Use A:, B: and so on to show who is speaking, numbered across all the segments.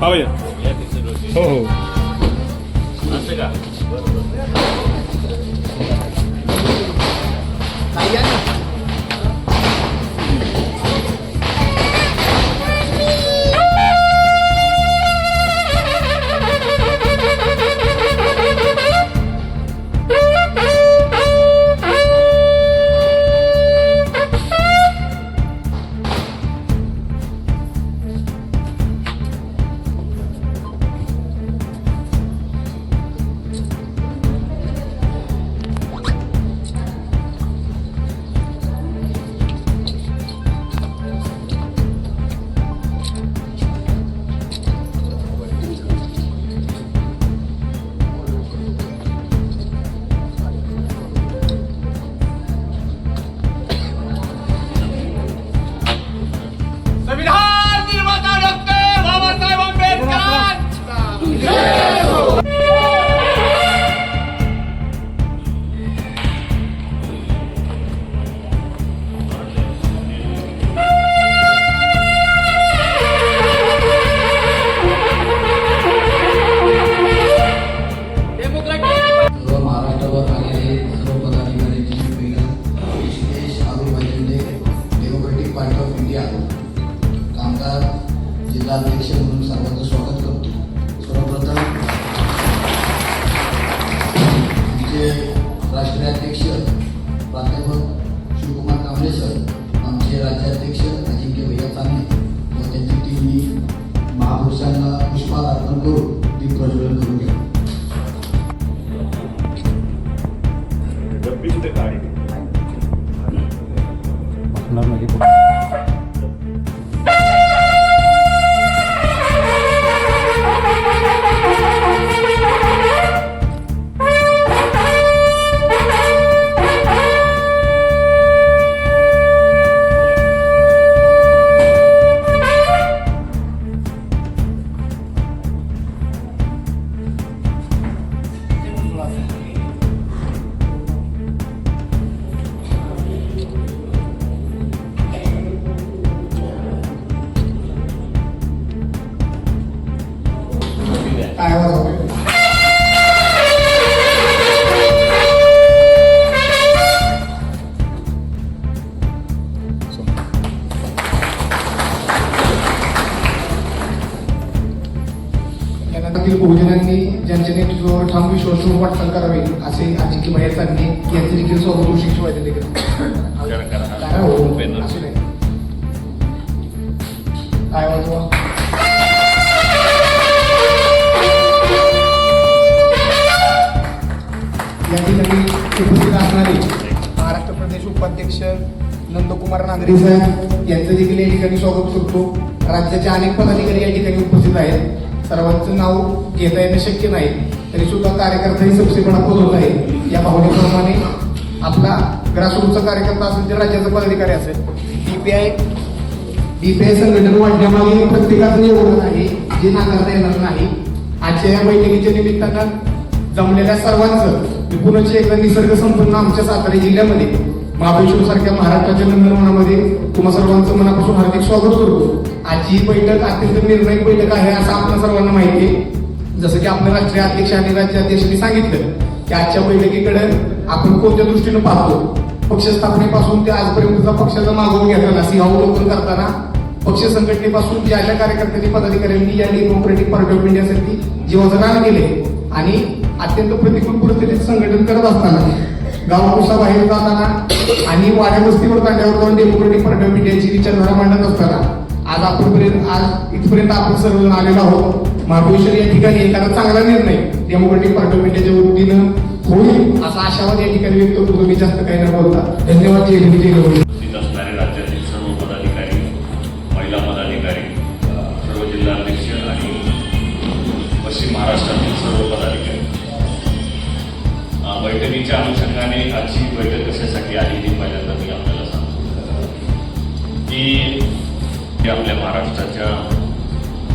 A: हा भैया हो हो
B: असं
C: प्राध्यापक त्यानंतर बहुजनांनी ज्यांच्या नेतृत्वावर ठाम विश्वास ठेवून वाटचाल करावी असे अजिंक्य भैया चांदणे यांचे देखील स्वागत शिक्षण देखील काय हो? वाजवा हो या ठिकाणी उपस्थित असणारे महाराष्ट्र प्रदेश उपाध्यक्ष नंदकुमार नांदरे साहेब यांचं देखील या ठिकाणी स्वागत करतो. राज्याचे अनेक पदाधिकारी या ठिकाणी उपस्थित आहेत. सर्वांचं नाव घेता येणं शक्य नाही तरी सुद्धा कार्यकर्ताही सबसेपणा बडा होत आहे. या भावनेप्रमाणे आपला ग्रासरूटचा कार्यकर्ता असेल तर राज्याचा पदाधिकारी असेल. डीपीआय डीपीआय संघटन वाढण्यामागे प्रत्येकाचं योगदान आहे जे नाकारता येणार नाही. आजच्या या बैठकीच्या निमित्तानं जमलेल्या सर्वांचं मी पुन्हा एकदा निसर्ग संपन्न आमच्या सातारा जिल्ह्यामध्ये महाबळेश्वर सारख्या महाराष्ट्राच्या नंदनवनामध्ये तुम्हा सर्वांचं मनापासून हार्दिक स्वागत करतो. आजची ही बैठक अत्यंत निर्णायक बैठक आहे असं आपल्या सर्वांना माहिती आहे. जसं की आपल्या राष्ट्रीय अध्यक्ष आणि राज्याध्यक्षांनी सांगितलं की आजच्या बैठकीकडे आपण कोणत्या दृष्टीनं पाहतो? पक्ष स्थापनेपासून ते आजपर्यंतचा पक्षाचा मागोवा घेताना सिंहावलोकन करताना पक्ष संघटनेपासून ज्या ज्या कार्यकर्त्यांनी पदाधिकाऱ्यांनी या डेमोक्रेटिक पार्टी ऑफ इंडियासाठी जीवाचं केले आणि अत्यंत प्रतिकूल परिस्थितीत संघटन करत असताना गावाकुसा बाहेर जाताना आणि वाड्या वस्तीवर तांड्यावर जाऊन डेमोक्रेटिक पार्टी ऑफ इंडियाची विचारधारा मांडत असताना आज आपणपर्यंत आज इथपर्यंत आपण सर्वजण आलेलो आहोत. महाबळेश्वर या ठिकाणी एखादा चांगला निर्णय डेमोक्रेटिक पार्टी ऑफ इंडियाच्या वृत्तीनं होईल असा आशावाद या ठिकाणी व्यक्त करतो. मी जास्त काही न बोलता. धन्यवाद. जय हिंद जय
B: उपस्थित असणारे राज्यातील सर्व पदाधिकारी महिला पदाधिकारी सर्व जिल्हाध्यक्ष आणि पश्चिम महाराष्ट्रातील सर्व पदाधिकारी बैठकीच्या अनुषंगाने आजची बैठक कशासाठी आली ती पहिल्यांदा मी आपल्याला सांगतो. की आपल्या महाराष्ट्राच्या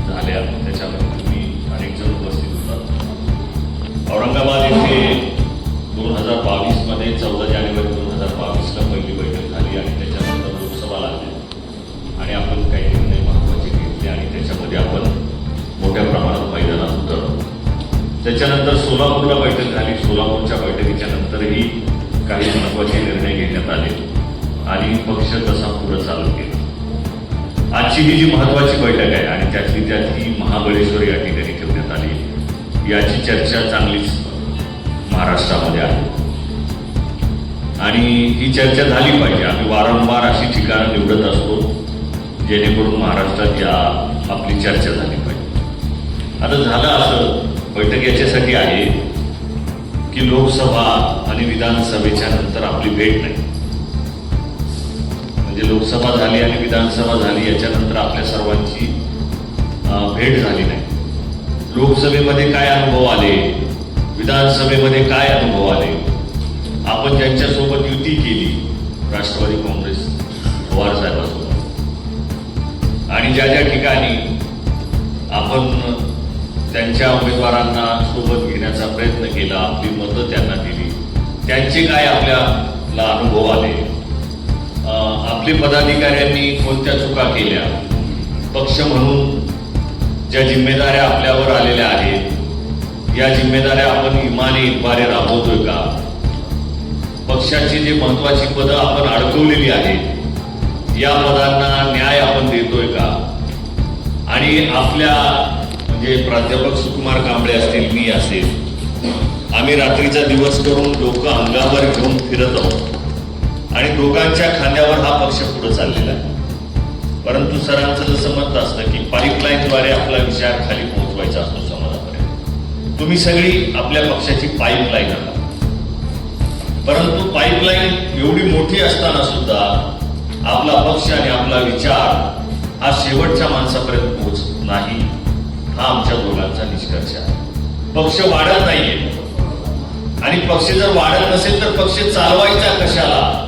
B: झाल्या त्याच्यामध्ये तुम्ही अनेक जण उपस्थित होतात औरंगाबाद येथे दोन हजार बावीसमध्ये चौदा जानेवारी दोन हजार बावीसला पहिली बैठक झाली आणि त्याच्यानंतर लोकसभा लागली. आणि आपण काही निर्णय महत्त्वाचे घेतले आणि त्याच्यामध्ये आपण त्याच्यानंतर सोलापूरला बैठक झाली. सोलापूरच्या बैठकीच्या नंतरही काही महत्त्वाचे निर्णय घेण्यात आले आणि पक्ष तसा पुढे चालत गेला आजची ही जी महत्वाची बैठक आहे आणि त्यातली त्यातली महाबळेश्वर या ठिकाणी ठेवण्यात आली याची चर्चा चांगलीच महाराष्ट्रामध्ये आहे. आणि ही चर्चा झाली पाहिजे. आम्ही वारंवार अशी ठिकाणं निवडत असतो जेणेकरून महाराष्ट्रात या आपली चर्चा झाली पाहिजे. आता झालं असं बैठक याच्यासाठी आहे की लोकसभा आणि विधानसभेच्या नंतर आपली भेट नाही. म्हणजे लोकसभा झाली आणि विधानसभा झाली याच्यानंतर आपल्या सर्वांची भेट झाली नाही. लोकसभेमध्ये काय अनुभव आले? विधानसभेमध्ये काय अनुभव आले? आपण ज्यांच्यासोबत युती केली राष्ट्रवादी काँग्रेस पवार साहेबांसोबत. आणि ज्या ज्या ठिकाणी आपण त्यांच्या उमेदवारांना सोबत घेण्याचा प्रयत्न केला आपली मतं त्यांना दिली. त्यांचे काय आपल्याला अनुभव आले? आपले पदाधिकाऱ्यांनी कोणत्या चुका केल्या? पक्ष म्हणून ज्या जिम्मेदाऱ्या आपल्यावर आलेल्या आहेत या जिम्मेदाऱ्या आपण इमाने इतबारे राबवतोय का? पक्षाची जी महत्वाची पदं आपण अडकवलेली आहेत या पदांना न्याय आपण देतोय का? आणि आपल्या म्हणजे प्राध्यापक सुकुमार कांबळे असतील मी असेल. आम्ही रात्रीचा दिवस करून लोक अंगावर घेऊन फिरत आहोत. आणि दोघांच्या खांद्यावर हा पक्ष पुढे चाललेला आहे. परंतु सरांचं जसं मत असतं की पाईपलाईनद्वारे आपला विचार खाली पोहोचवायचा असतो समाजापर्यंत तुम्ही सगळी आपल्या पक्षाची पाईपलाईन आहात. परंतु पाईपलाईन एवढी मोठी असताना सुद्धा आपला पक्ष आणि आपला विचार हा शेवटच्या माणसापर्यंत पोहोचत नाही. हा आमच्या दोघांचा निष्कर्ष आहे. पक्ष वाढत नाहीये. आणि पक्ष जर वाढत नसेल तर पक्ष चालवायचा कशाला?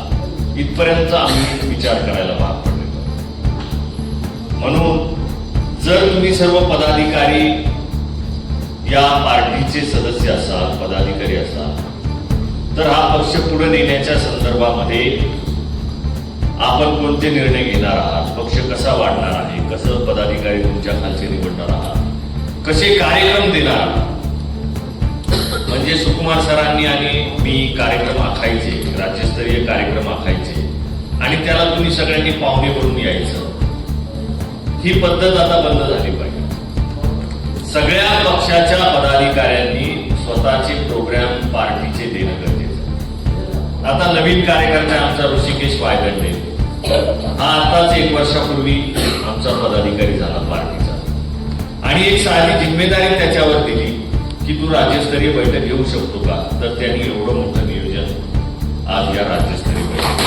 B: इथपर्यंत आम्ही विचार करायला भाग पडले म्हणून जर तुम्ही सर्व पदाधिकारी या पार्टीचे सदस्य असाल पदाधिकारी असाल तर हा पक्ष पुढे नेण्याच्या संदर्भामध्ये आपण कोणते निर्णय घेणार आहात? पक्ष कसा वाढणार आहे? कसं पदाधिकारी तुमच्या खालचे निवडणार आहात? कसे कार्यक्रम देणार म्हणजे सुकुमार सरांनी आणि मी कार्यक्रम आखायचे राज्यस्तरीय कार्यक्रम आखायचे. आणि त्याला तुम्ही सगळ्यांनी पाहुणे म्हणून यायचं. ही पद्धत आता बंद झाली पाहिजे. सगळ्या पक्षाच्या पदाधिकाऱ्यांनी स्वतःचे प्रोग्राम पार्टीचे देणं गरजेचं आता नवीन कार्यकर्ता आमचा ऋषिकेश वायगंडे. हा आताच एक वर्षापूर्वी आमचा पदाधिकारी आणि एक साधी जिम्मेदारी त्याच्यावर दिली की तू राज्यस्तरीय बैठक घेऊ शकतो का? तर त्यांनी एवढं मोठं नियोजन आज या राज्यस्तरीय बैठक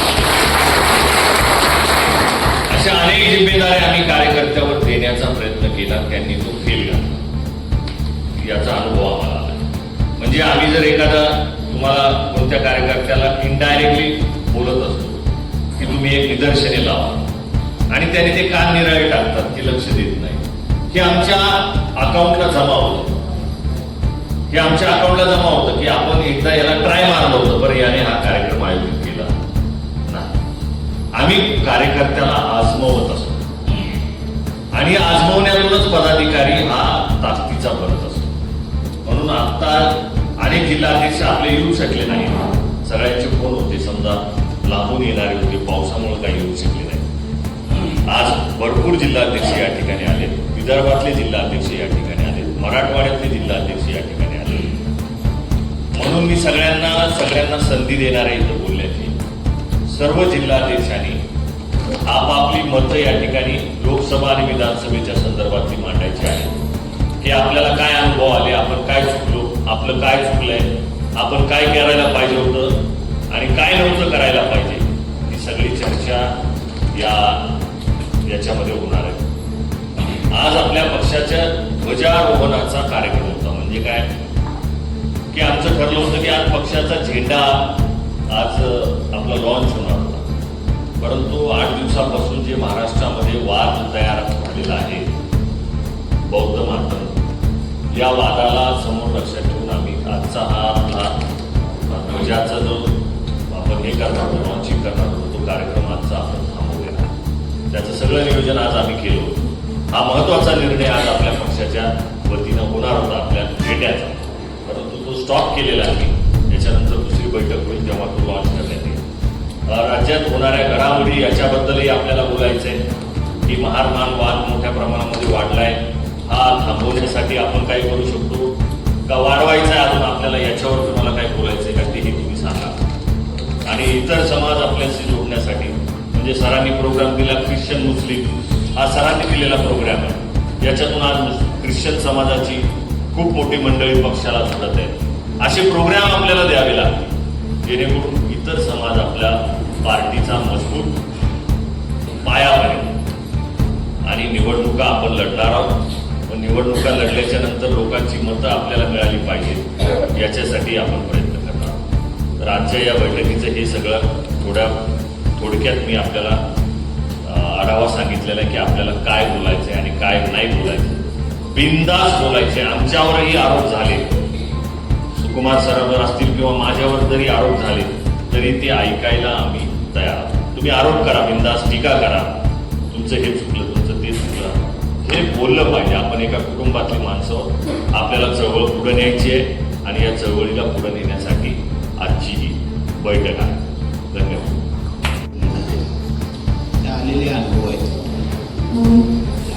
B: अशा अनेक जिम्मेदाऱ्या आम्ही कार्यकर्त्यावर देण्याचा प्रयत्न केला. त्यांनी तो फेल घातला. याचा अनुभव आम्हाला आला. म्हणजे आम्ही जर एखादा तुम्हाला कोणत्या कार्यकर्त्याला इनडायरेक्टली बोलत असतो की तुम्ही एक निदर्शने लावा. आणि त्याने ते कान निराळे टाकतात ते लक्ष देत हे आमच्या अकाउंटला जमा होतं. हे आमच्या अकाउंटला जमा होतं की आपण एकदा याला ट्राय मारलं होतं. बरं याने हा कार्यक्रम आयोजित केला. आम्ही कार्यकर्त्याला आजमवत असतो. आणि आजमवण्यातूनच पदाधिकारी हा ताकदीचा बनत असतो. म्हणून आता अनेक जिल्हाध्यक्ष आपले येऊ शकले नाही. सगळ्यांचे फोन होते समजा लांबून येणारे होते पावसामुळे काही येऊ शकले नाही. आज भरपूर जिल्हाध्यक्ष या ठिकाणी आले. विदर्भातले जिल्हा अध्यक्ष या ठिकाणी आले. मराठवाड्यातले जिल्हा अध्यक्ष या ठिकाणी आले. म्हणून मी सगळ्यांना सगळ्यांना संधी देणार आहे इथं बोलण्याची सर्व जिल्हाध्यक्षांनी आपापली मतं या ठिकाणी लोकसभा आणि विधानसभेच्या संदर्भातली मांडायची आहे की आपल्याला काय अनुभव आले आपण काय चुकलो आपलं काय चुकलंय आपण काय करायला पाहिजे होतं आणि काय नव्हतं करायला पाहिजे ही सगळी चर्चा या याच्यामध्ये होणार आहे. आज आपल्या पक्षाच्या ध्वजारोहणाचा कार्यक्रम होता. म्हणजे काय? की आमचं ठरलं होतं की आज पक्षाचा झेंडा आज आपला लॉन्च होणार होता. परंतु आठ दिवसापासून जे महाराष्ट्रामध्ये वाद तयार झालेला आहे बौद्ध मात्र या वादाला समोर लक्षात ठेवून आम्ही आजचा हा आपला ध्वजाचा जो आपण हे करणार होतो लॉन्चिंग करणार होतो तो कार्यक्रम आजचा आपण थांबवलेला त्याचं सगळं नियोजन आज आम्ही केलं होतं. हा महत्त्वाचा निर्णय आज आपल्या पक्षाच्या वतीनं होणार होता आपल्या नेत्याचा परंतु तो स्टॉप केलेला आहे त्याच्यानंतर दुसरी बैठक होईल तेव्हा तो लॉन्च करण्यात येईल. राज्यात होणाऱ्या घडामोडी याच्याबद्दलही आपल्याला बोलायचं आहे की महारमान वाद मोठ्या प्रमाणामध्ये वाढलाय. हा थांबवण्यासाठी आपण काय करू शकतो. का वाढवायचा आहे अजून आपल्याला याच्यावर तुम्हाला काय बोलायचं आहे का तेही तुम्ही सांगा. आणि इतर समाज आपल्याशी जोडण्यासाठी म्हणजे सरांनी प्रोग्राम दिला ख्रिश्चन मुस्लिम हा सरांनी दिलेला प्रोग्राम आहे याच्यातून आज ख्रिश्चन समाजाची खूप मोठी मंडळी पक्षाला जोडत आहे असे प्रोग्राम आपल्याला द्यावे लागतील. जेणेकरून इतर समाज आपल्या पार्टीचा मजबूत पाया बनेल. आणि निवडणुका आपण लढणार आहोत. पण निवडणुका लढल्याच्या नंतर लोकांची मतं आपल्याला मिळाली पाहिजे. याच्यासाठी आपण प्रयत्न करणार आहोत. तर आजच्या या बैठकीचं हे सगळं थोड्या थोडक्यात मी आपल्याला आढावा सांगितलेला आहे की आपल्याला काय बोलायचं आहे आणि काय नाही बोलायचं बिंदास बोलायचे आमच्यावरही आरोप झाले. सुकुमार सरांवर असतील किंवा माझ्यावर जरी आरोप झाले तरी ते ऐकायला आम्ही तयार तुम्ही आरोप करा बिंदास टीका करा. तुमचं हे चुकलं तुमचं ते चुकलं. हे बोललं पाहिजे. आपण एका कुटुंबातली माणसं आपल्याला चळवळ पुढे न्यायची आहे आणि या चळवळीला पुढे नेण्यासाठी आजची ही बैठक आहे.
D: आलेले अनुभव आहेत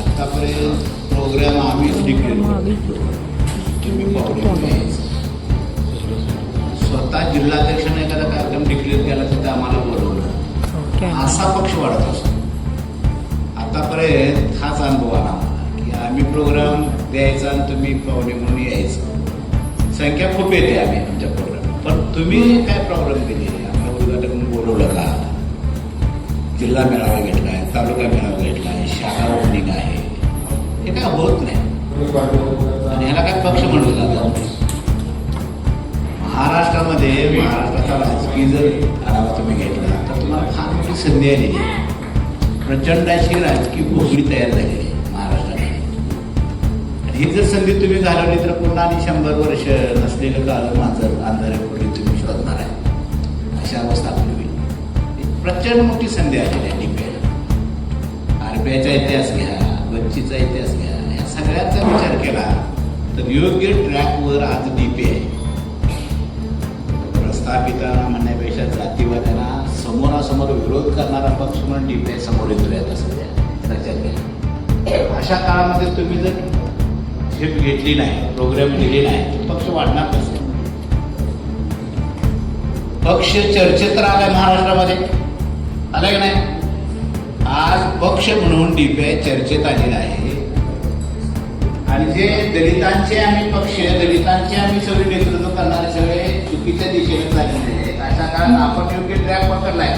D: आतापर्यंत प्रोग्राम करतो तुम्ही पाहुणे. स्वतः जिल्हाध्यक्षाने एखादा कार्यक्रम डिक्लेअर केला तर ते आम्हाला बोलवलं असा पक्ष वाढत असतो. आतापर्यंत हाच अनुभव आला की आम्ही प्रोग्राम द्यायचा आणि तुम्ही पाहुणे म्हणून यायचं. संख्या खूप येते आम्ही आमच्या प्रोग्राम पण तुम्ही काय प्रॉब्लेम केली? जिल्हा मेळावा घेतलाय तालुका मेळावा घेतलाय शाखा ओपनिंग आहे. हे काय होत नाही. आणि ह्याला काय पक्ष म्हणलं जातं महाराष्ट्रामध्ये महाराष्ट्राचा राजकीय जर आढावा तुम्ही घेतला तर तुम्हाला फार मोठी संधी आली आहे. प्रचंड अशी राजकीय पोकळी तयार झालेली आहे महाराष्ट्रामध्ये. आणि ही जर संधी तुम्ही घालवली तर पुन्हा आणि शंभर वर्ष नसलेलं काळ माझं अंधारे प्रचंड मोठी संधी आलेली आहे डीपीआयला आरबीआयचा इतिहास घ्या गच्चीचा इतिहास घ्या या सगळ्याचा विचार केला तर योग्य ट्रॅकवर आज डीपीआय आहे. प्रस्थापितांना म्हणण्यापेक्षा जातीवाद्यांना समोरासमोर विरोध करणारा पक्ष म्हणून डीपीआय समोर येतोय आता सध्या. लक्षात घ्या. अशा काळामध्ये तुम्ही जर झेप घेतली नाही प्रोग्राम दिली नाही तर पक्ष वाढणार कसं? पक्ष चर्चेत तर आलाय महाराष्ट्रामध्ये. आलं का नाही? आज पक्ष म्हणून डीपीआय चर्चेत आलेला आहे. आणि जे दलितांचे आम्ही पक्ष दलितांचे आम्ही सगळे नेतृत्व करणारे सगळे चुकीच्या दिशेने चाललेले आहेत. अशा काळात आपण योग्य ट्रॅक पकडलाय.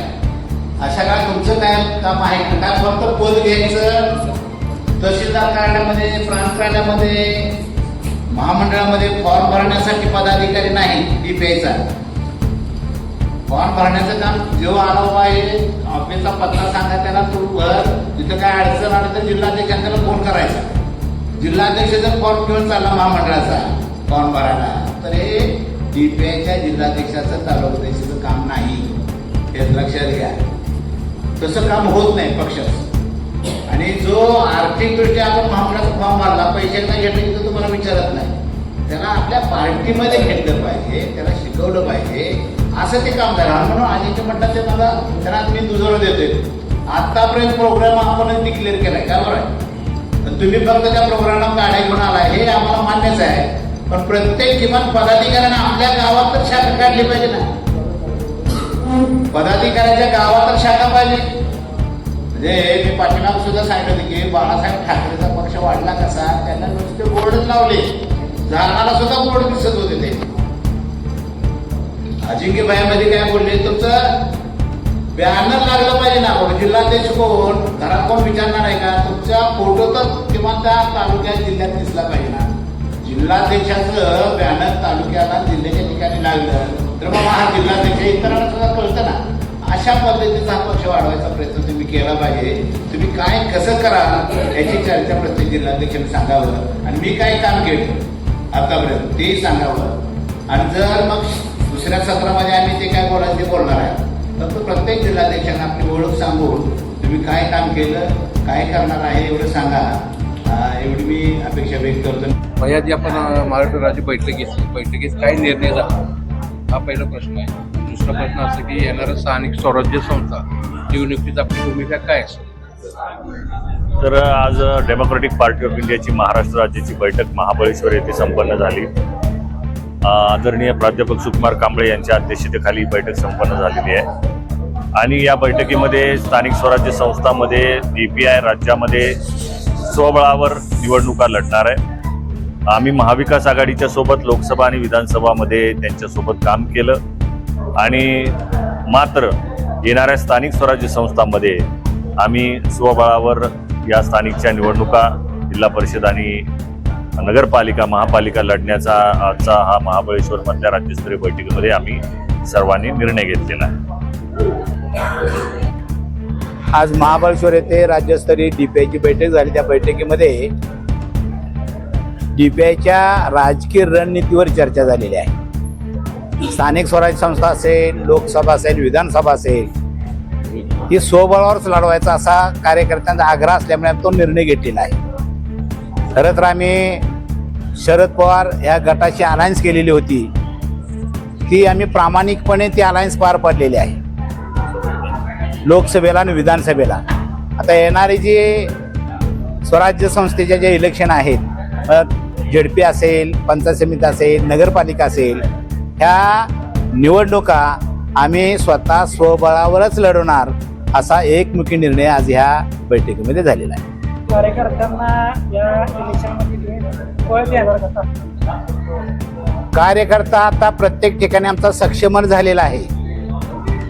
D: अशा काळात तुमचं काय काम आहे? का काय फक्त पद घ्यायचं तहसीलदार कार्यालयामध्ये प्रांत कार्यालयामध्ये महामंडळामध्ये फॉर्म भरण्यासाठी पदाधिकारी नाही डीपीआयचा. फॉर्म भरण्याचं काम जो आला आहे ऑफिसचा पत्ता सांगा त्याला तू भर. तिथं काय अडचण आली तर जिल्हाध्यक्षांना त्याला फोन करायचा. जिल्हाध्यक्ष जर फॉर्म घेऊन चालला महामंडळाचा फॉर्म भरायला तर हे डीपीआयच्या जिल्हाध्यक्षाचं तालुकाध्यक्षाचं काम नाही. हे लक्षात घ्या तसं काम होत नाही पक्षाचं आणि जो आर्थिकदृष्ट्या आपण महामंडळाचा फॉर्म भरला पैशांना नाही तर तुम्हाला विचारत नाही. त्याला आपल्या पार्टीमध्ये घेतलं पाहिजे त्याला शिकवलं पाहिजे. असं ते काम करा म्हणून आणि ते म्हणतात ते मला त्यांना मी दुजोरं देतोय. आतापर्यंत प्रोग्राम आपण डिक्लेअर केलाय का बरं? आहे तुम्ही फक्त त्या प्रोग्रामला गाड्या म्हणून आला हे आम्हाला मान्यच आहे. पण प्रत्येक किमान पदाधिकाऱ्याने आपल्या गावात तर शाखा काढली पाहिजे ना. पदाधिकाऱ्याच्या गावात तर शाखा पाहिजे. म्हणजे मी पाठीमाग सुद्धा सांगितलं की बाळासाहेब ठाकरेचा पक्ष वाढला कसा त्यांना नुसते बोर्ड लावले. झाडाला सुद्धा बोर्ड दिसत होते ते. अजिंक्य अजिंक्यबाईमध्ये काय बोलले? तुमचं बॅनर लागलं पाहिजे ना. बाबा जिल्हाध्यक्ष कोण? घरात कोण विचारणार आहे का? तुमचा फोटो तर किंवा त्या तालुक्यात जिल्ह्यात दिसला पाहिजे ना. जिल्हाध्यक्षाचं बॅनर तालुक्याला जिल्ह्याच्या ठिकाणी लागलं. तर बाबा हा जिल्हाध्यक्ष इतरांना सुद्धा कळतं ना. अशा पद्धतीचा हा पक्ष वाढवायचा प्रयत्न तुम्ही केला पाहिजे. तुम्ही काय कसं करा याची चर्चा प्रत्येक जिल्हाध्यक्षांनी सांगावं. आणि मी काय काम केलं? आतापर्यंत तेही सांगावं. आणि जर मग दुसऱ्या सत्रामध्ये आम्ही ते काय बोलायचं ते बोलणार आहे. तर तो प्रत्येक जिल्हाध्यक्षांना आपली ओळख सांगून तुम्ही काय काम केलं काय करणार आहे एवढं सांगा. एवढी मी अपेक्षा व्यक्त करतो.
A: जी आपण महाराष्ट्र राज्य बैठक घेतली. बैठकीत काय निर्णय झाला? हा पहिला प्रश्न आहे. दुसरा प्रश्न असं की येणाऱ्या स्थानिक स्वराज्य संस्था निवडणुकीत आपली भूमिका काय असेल?
B: तर आज डेमोक्रेटिक पार्टी ऑफ इंडियाची महाराष्ट्र राज्याची बैठक महाबळेश्वर येथे संपन्न झाली. आदरणीय प्राध्यापक सुकुमार कांबळे यांच्या अध्यक्षतेखाली बैठक संपन्न झालेली आहे. आणि या बैठकीमध्ये स्थानिक स्वराज्य संस्थांमध्ये डी पी आय राज्यामध्ये स्वबळावर निवडणुका लढणार आहे. आम्ही महाविकास आघाडीच्या सोबत लोकसभा आणि विधानसभामध्ये त्यांच्यासोबत काम केलं. आणि मात्र येणाऱ्या स्थानिक स्वराज्य संस्थांमध्ये आम्ही स्वबळावर या स्थानिकच्या निवडणुका जिल्हा परिषद आणि नगरपालिका महापालिका लढण्याचा आजचा हा महाबळेश्वरमधल्या राज्यस्तरीय बैठकीमध्ये आम्ही सर्वांनी निर्णय घेतलेला आहे.
D: आज महाबळेश्वर येथे राज्यस्तरीय डीपीआयची बैठक झाली. त्या बैठकीमध्ये डीपीआयच्या राजकीय रणनीतीवर चर्चा झालेली आहे. स्थानिक स्वराज्य संस्था असेल लोकसभा असेल विधानसभा असेल ही स्वबळावरच लढवायचा असा कार्यकर्त्यांचा आग्रह असल्यामुळे तो निर्णय घेतलेला आहे. खरं तर आम्ही शरद पवार या गटाची अलायन्स केलेली होती. ती आम्ही प्रामाणिकपणे ती अलायन्स पार पाडलेली आहे. लोकसभेला आणि विधानसभेला. आता येणारे जे स्वराज्य संस्थेचे जे इलेक्शन आहेत झेडपी असेल पंचायत समिती असेल नगरपालिका असेल ह्या निवडणुका आम्ही स्वतः स्वबळावरच लढवणार असा एकमुखी निर्णय आज ह्या बैठकीमध्ये झालेला आहे.
E: कार्यकर्त्यांना या इलेक्शनमध्ये तुम्ही देणार
D: कार्यकर्ता आता प्रत्येक ठिकाणी आमचा सक्षमन झालेला आहे.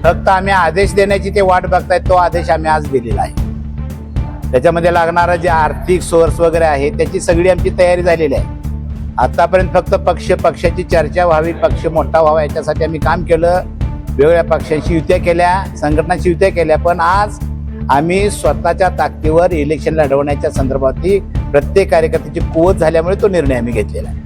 D: फक्त आम्ही आदेश देण्याची ते वाट बघतायत तो आदेश आम्ही आज दिलेला आहे. त्याच्यामध्ये लागणारं जे आर्थिक सोर्स वगैरे आहे त्याची सगळी आमची तयारी झालेली आहे. आतापर्यंत फक्त पक्ष पक्षाची चर्चा व्हावी पक्ष मोठा व्हावा याच्यासाठी आम्ही काम केलं. वेगवेगळ्या पक्षांशी युत्या केल्या संघटनांशी युत्या केल्या पण आज आम्ही स्वतःच्या ताकदीवर इलेक्शन लढवण्याच्या संदर्भातली प्रत्येक कार्यकर्त्याची कुवत झाल्यामुळे तो निर्णय आम्ही घेतलेला आहे.